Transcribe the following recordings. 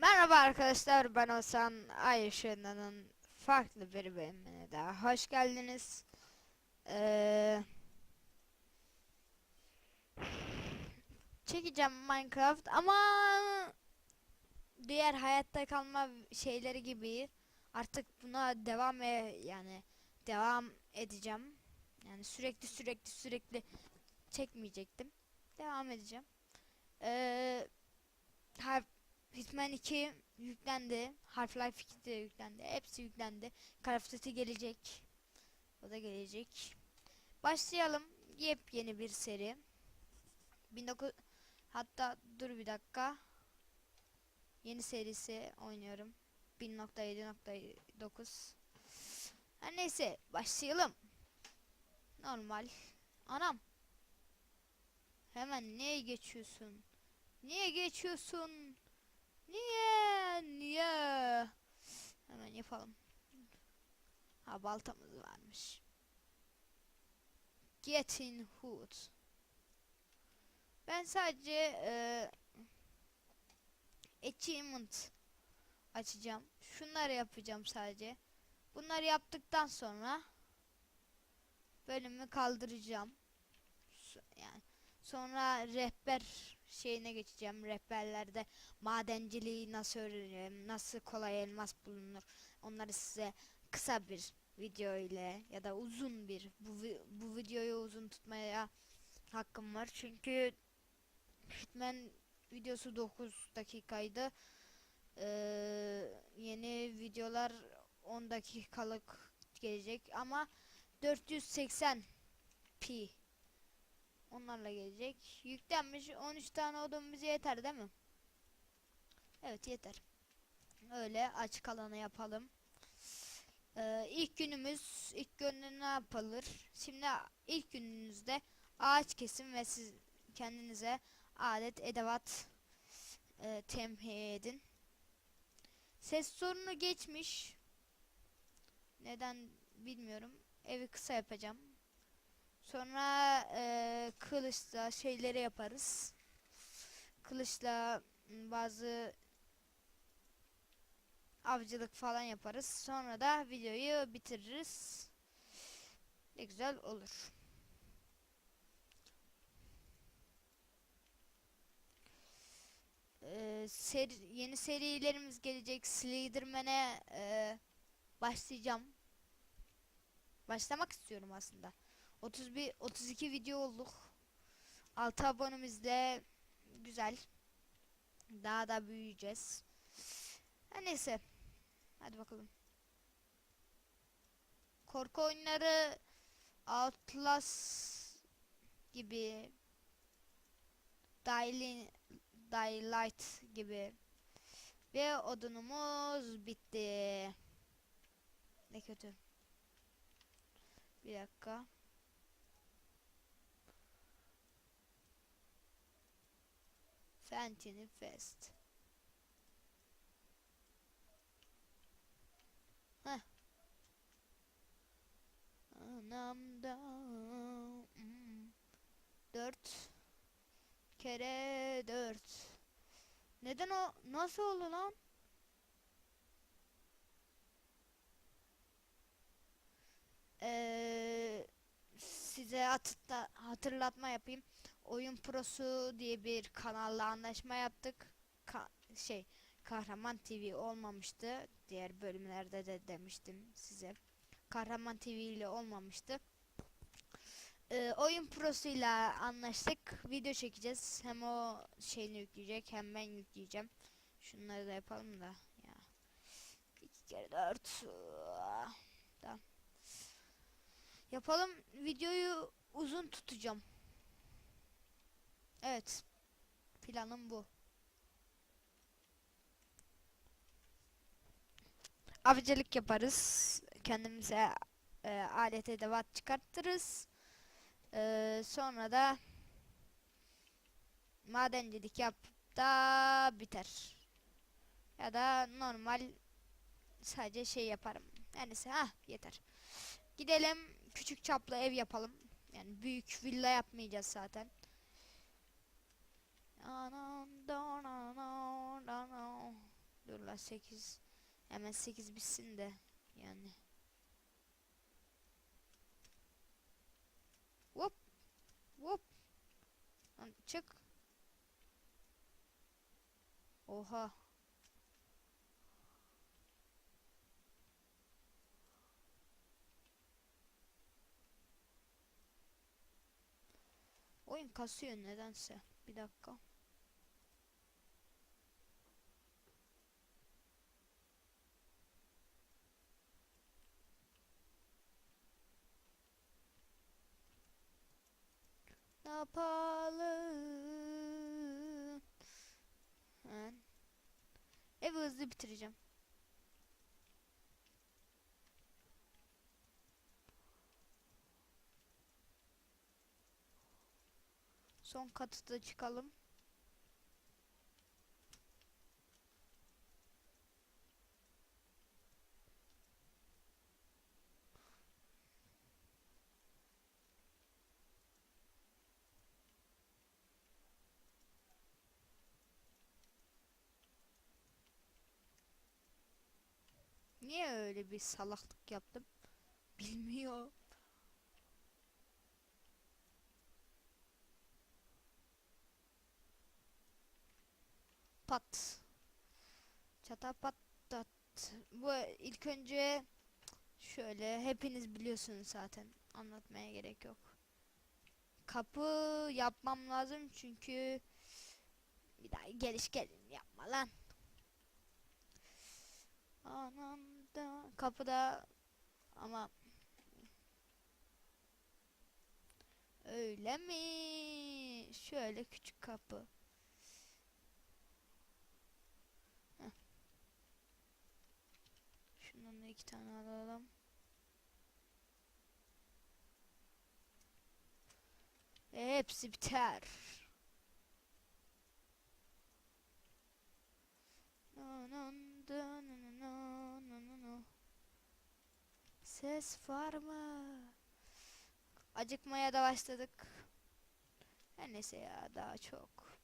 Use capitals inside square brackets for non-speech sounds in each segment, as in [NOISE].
Merhaba arkadaşlar ben Hasan Ay Işığı'nın farklı bir bölümüne daha hoş geldiniz. Ee, çekeceğim Minecraft ama diğer hayatta kalma şeyleri gibi artık buna devam e yani devam edeceğim. Yani sürekli sürekli sürekli çekmeyecektim. Devam edeceğim. Ee, Hitman 2 yüklendi. Half-Life 2 de yüklendi. Hepsi yüklendi. Call gelecek. O da gelecek. Başlayalım. Yepyeni bir seri. 19 hatta dur bir dakika. Yeni serisi oynuyorum. 1.7.9 Her neyse başlayalım. Normal. Anam. Hemen niye geçiyorsun? Niye geçiyorsun? Niye? Niye? Hemen yapalım. Ha baltamız varmış. Getting hood. Ben sadece e, achievement açacağım. Şunları yapacağım sadece. Bunları yaptıktan sonra bölümü kaldıracağım. Yani sonra rehber şeyine geçeceğim. Rehberlerde madenciliği nasıl öğrenirim, nasıl kolay elmas bulunur. Onları size kısa bir video ile ya da uzun bir bu bu videoyu uzun tutmaya hakkım var. Çünkü Hitman videosu 9 dakikaydı. Ee, yeni videolar 10 dakikalık gelecek ama 480 p Onlarla gelecek. Yüklenmiş 13 tane odun bize yeter değil mi? Evet yeter. Öyle açık alanı yapalım. Ee, ilk günümüz ilk günü ne yapılır? Şimdi ilk gününüzde ağaç kesin ve siz kendinize alet edevat e, temhi edin. Ses sorunu geçmiş. Neden bilmiyorum. Evi kısa yapacağım. Sonra eee kılıçla şeyleri yaparız. Kılıçla m, bazı avcılık falan yaparız. Sonra da videoyu bitiririz. Ne güzel olur. Eee, seri, yeni serilerimiz gelecek. Slenderman'e eee, başlayacağım. Başlamak istiyorum aslında. 31 32 video olduk. 6 abonemizle güzel. Daha da büyüyeceğiz. Her neyse. Hadi bakalım. Korku oyunları Outlast gibi Daylight gibi ve odunumuz bitti. Ne kötü. Bir dakika. Fantini Fest. Anamda hmm. dört kere dört. Neden o nasıl oldu lan? Eee size hatırla- hatırlatma yapayım. Oyun Prosu diye bir kanalla anlaşma yaptık. Ka- şey Kahraman TV olmamıştı. Diğer bölümlerde de demiştim size. Kahraman TV ile olmamıştı. Ee, oyun Prosu ile anlaştık. Video çekeceğiz. Hem o şeyini yükleyecek hem ben yükleyeceğim. Şunları da yapalım da ya. 2 kere 4. Tamam. Yapalım. Videoyu uzun tutacağım. Evet. Planım bu. Avcılık yaparız. Kendimize e, alet edevat çıkartırız. E, sonra da madencilik yap da biter. Ya da normal sadece şey yaparım. Yani ha yeter. Gidelim küçük çaplı ev yapalım. Yani büyük villa yapmayacağız zaten. İnşallah 8 hemen 8 bitsin de yani. Hop. Hop. Lan çık. Oha. Oyun kasıyor nedense. Bir dakika. Yapalım? Evi hızlı bitireceğim. Son katı da çıkalım. Niye öyle bir salaklık yaptım? Bilmiyor. Pat. Çata pat. Bu ilk önce şöyle hepiniz biliyorsunuz zaten. Anlatmaya gerek yok. Kapı yapmam lazım çünkü bir daha geliş gelin yapma lan. Anamda kapıda ama öyle mi? Şöyle küçük kapı. Şundan da iki tane alalım. Ve hepsi biter. No, no, no, Ses var mı? Acıkmaya da başladık. Her neyse ya daha çok.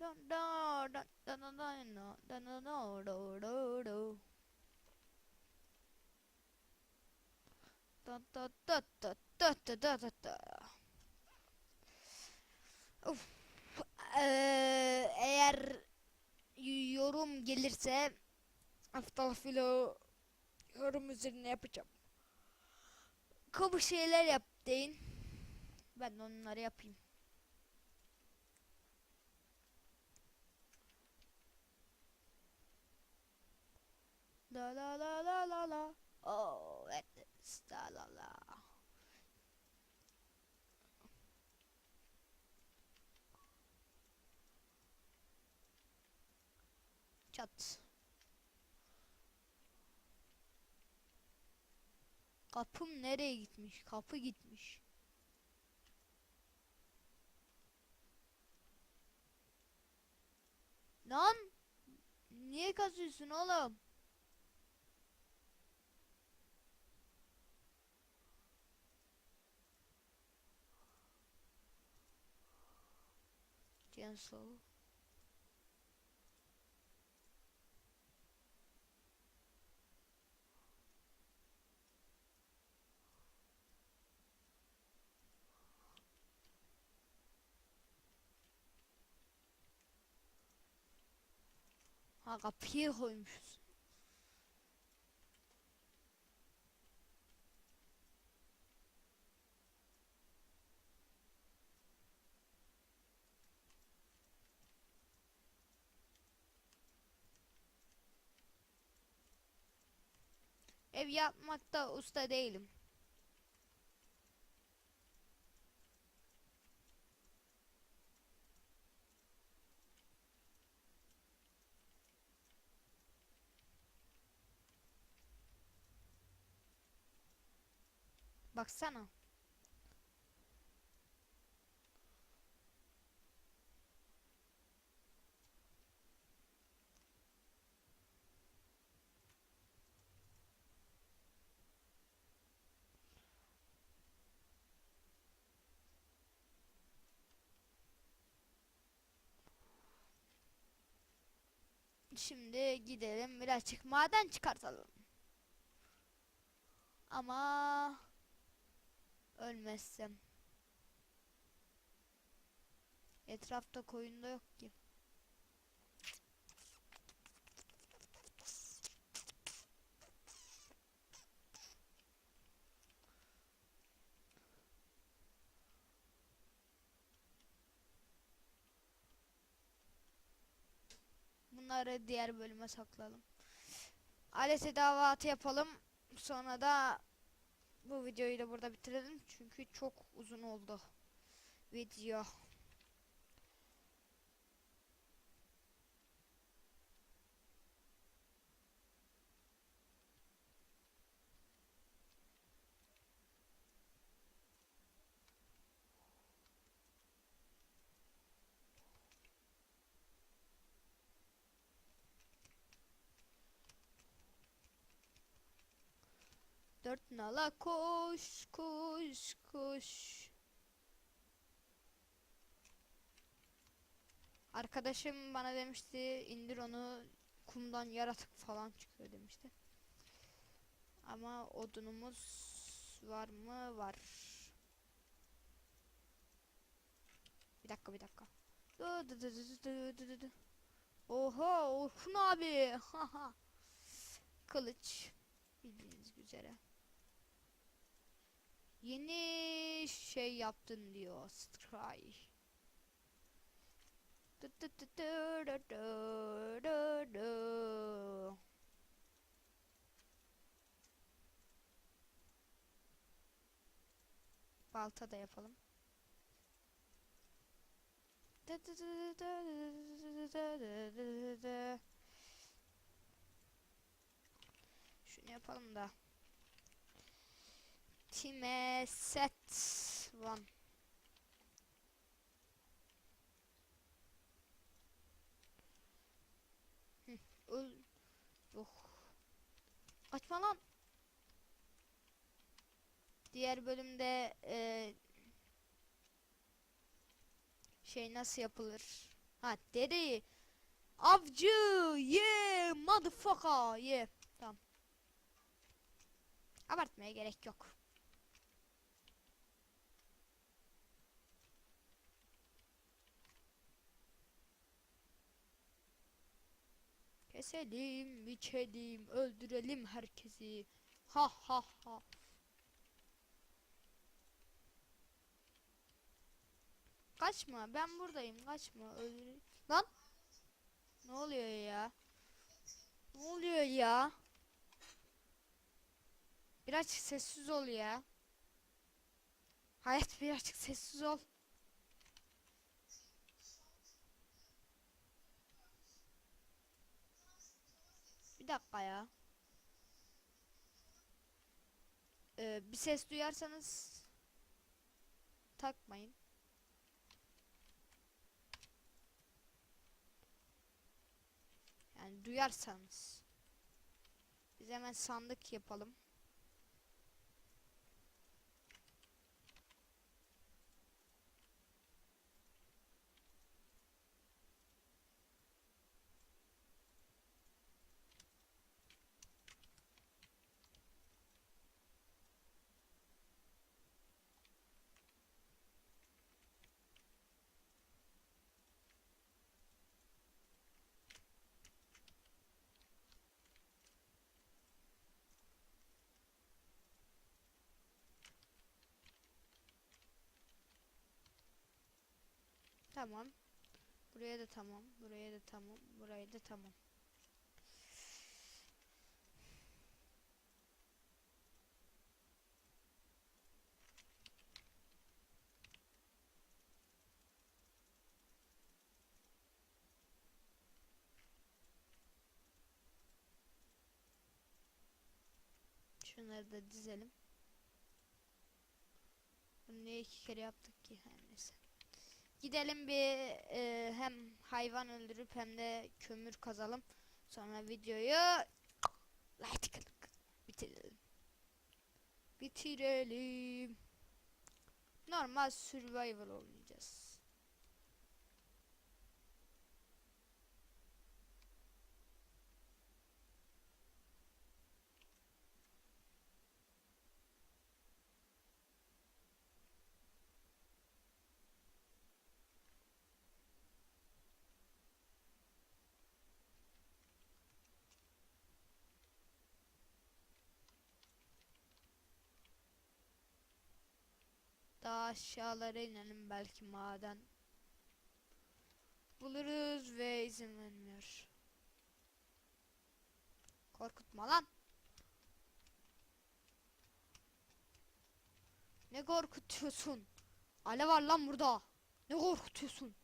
Dun, dun, dun, dun, dun, dun, dun, dun, dun, dun, dun, dun. Dun, dun, dun, dun, dun, dun, dun, eğer yorum gelirse haftalık filo yorum üzerine yapacağım. Kabuk şeyler yap deyin. Ben onları yapayım. La la la la la la. Oh, evet. La la la. Çat. Kapım nereye gitmiş? Kapı gitmiş. Lan niye kazıyorsun oğlum? Cancel. Ha kapıyı koymuşuz. Ev yapmakta usta değilim. Baksana. Şimdi gidelim birazcık maden çıkartalım. Ama ölmezsem. Etrafta koyun da yok ki. Bunları diğer bölüme saklayalım. Alet edavatı yapalım. Sonra da bu videoyu da burada bitirelim. Çünkü çok uzun oldu video. Dört nala koş koş koş. Arkadaşım bana demişti indir onu kumdan yaratık falan çıkıyor demişti. Ama odunumuz var mı? Var. Bir dakika bir dakika. Oha Orhun abi. [LAUGHS] Kılıç. Bildiğiniz üzere. Yeni şey yaptın diyor Stray. Balta da yapalım. Şunu yapalım da. Time set one. Hı, öl. Yok. Kaçma lan. Diğer bölümde e, şey nasıl yapılır? Ha deri. Avcı. Yeah, motherfucker. Yeah. Tamam. Abartmaya gerek yok. Keselim, biçelim, öldürelim herkesi. Ha ha ha. Kaçma, ben buradayım. Kaçma, öldür. Lan! Ne oluyor ya? Ne oluyor ya? Birazcık sessiz ol ya. Hayat birazcık sessiz ol. Bir dakika ya. Ee, bir ses duyarsanız takmayın. Yani duyarsanız. Biz hemen sandık yapalım. Tamam. Buraya da tamam. Buraya da tamam. Buraya da tamam. Şunları da dizelim. Bunu niye iki kere yaptık ki? Her neyse. Gidelim bir e, hem hayvan öldürüp hem de kömür kazalım. Sonra videoyu like. Bitirelim. Bitirelim. Normal survival oynayacağız. Aşağılara inelim belki maden. Buluruz ve izin vermiyor. Korkutma lan. Ne korkutuyorsun? Ale var lan burada. Ne korkutuyorsun?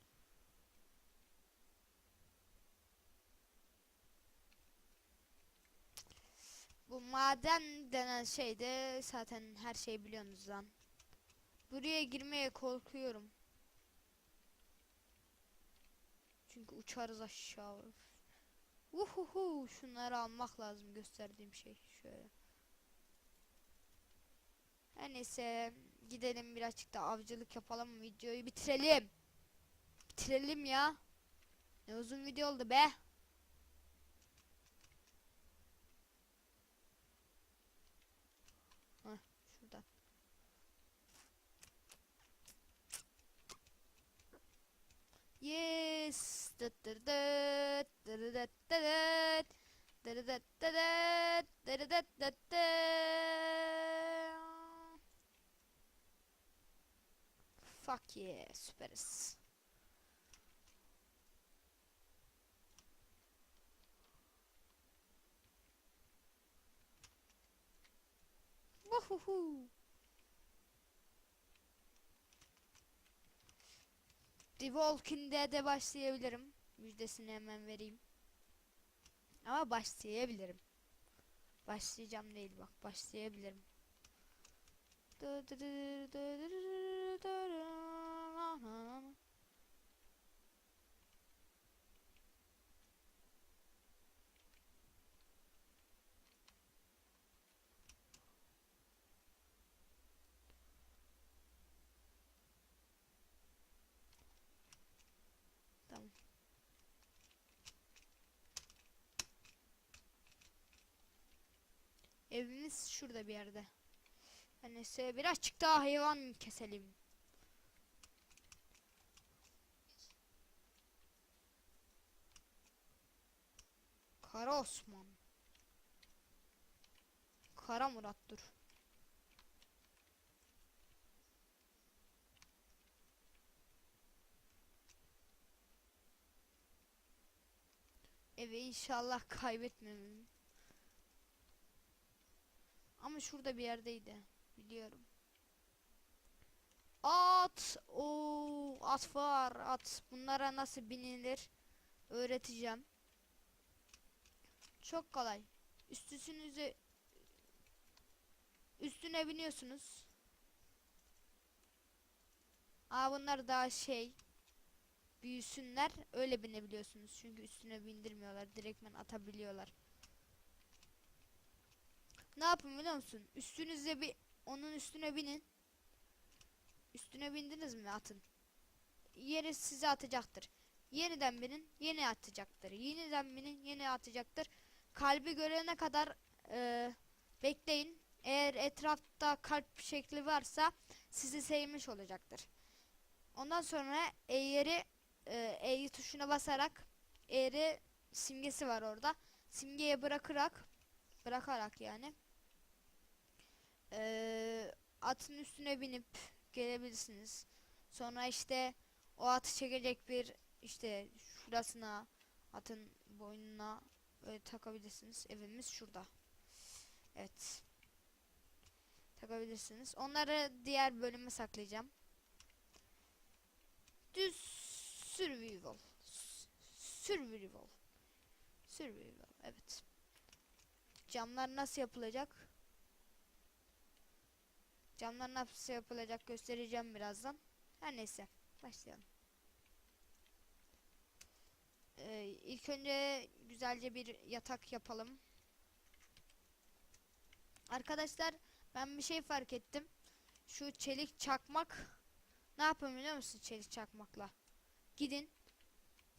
Bu maden denen şeyde zaten her şeyi biliyorsunuz lan. Buraya girmeye korkuyorum. Çünkü uçarız aşağı. Uhuhu şunları almak lazım gösterdiğim şey şöyle. Her neyse gidelim birazcık da avcılık yapalım videoyu bitirelim. Bitirelim ya. Ne uzun video oldu be. Heh, şuradan. Yes. Dıt dıt dıt, dıt dıt dıt, dıt dıt dıt, dıt dıt dıt dıt. Fuck yeah, süperiz. Vuhuhu. The Walking Dead'e başlayabilirim. Müjdesini hemen vereyim. Ama başlayabilirim. Başlayacağım değil bak başlayabilirim. Tamam. Evimiz şurada bir yerde. Hani neyse birazcık daha hayvan keselim. Kara Osman. Kara Murat dur. Evi inşallah kaybetmemem. Ama şurada bir yerdeydi. Biliyorum. At. Oo, at var. At. Bunlara nasıl binilir öğreteceğim. Çok kolay. Üstünüze üstüne biniyorsunuz. Aa bunlar daha şey büyüsünler öyle binebiliyorsunuz. Çünkü üstüne bindirmiyorlar. Direktmen atabiliyorlar. Ne yapın biliyor musun? Üstünüze bir onun üstüne binin. Üstüne bindiniz mi atın? Yeri size atacaktır. Yeniden binin, yeni atacaktır. Yeniden binin, yeni atacaktır. Kalbi görene kadar e, bekleyin. Eğer etrafta kalp şekli varsa sizi sevmiş olacaktır. Ondan sonra eğeri e, E'yi tuşuna basarak eğri simgesi var orada. Simgeye bırakarak bırakarak yani e, atın üstüne binip gelebilirsiniz. Sonra işte o atı çekecek bir işte şurasına atın boynuna böyle takabilirsiniz. Evimiz şurada. Evet. Takabilirsiniz. Onları diğer bölüme saklayacağım. Düz survival. Survival. Survival. Evet. Camlar nasıl yapılacak? Camlar nasıl yapılacak göstereceğim birazdan. Her neyse. Başlayalım. Ee, ilk önce güzelce bir yatak yapalım. Arkadaşlar ben bir şey fark ettim. Şu çelik çakmak ne yapın biliyor musun çelik çakmakla? Gidin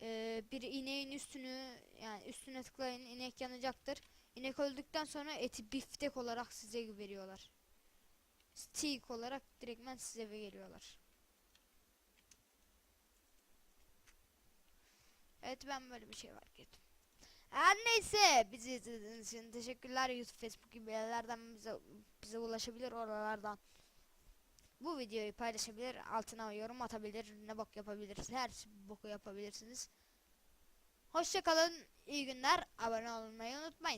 ee, bir ineğin üstünü yani üstüne tıklayın inek yanacaktır. İnek öldükten sonra eti biftek olarak size veriyorlar. Steak olarak direktmen size veriyorlar. Evet ben böyle bir şey fark ettim. Her neyse bizi izlediğiniz için teşekkürler YouTube Facebook gibi yerlerden bize bize ulaşabilir oralardan bu videoyu paylaşabilir, altına yorum atabilir, ne bok yapabilirsiniz, her boku yapabilirsiniz. Hoşça kalın, iyi günler, abone olmayı unutmayın.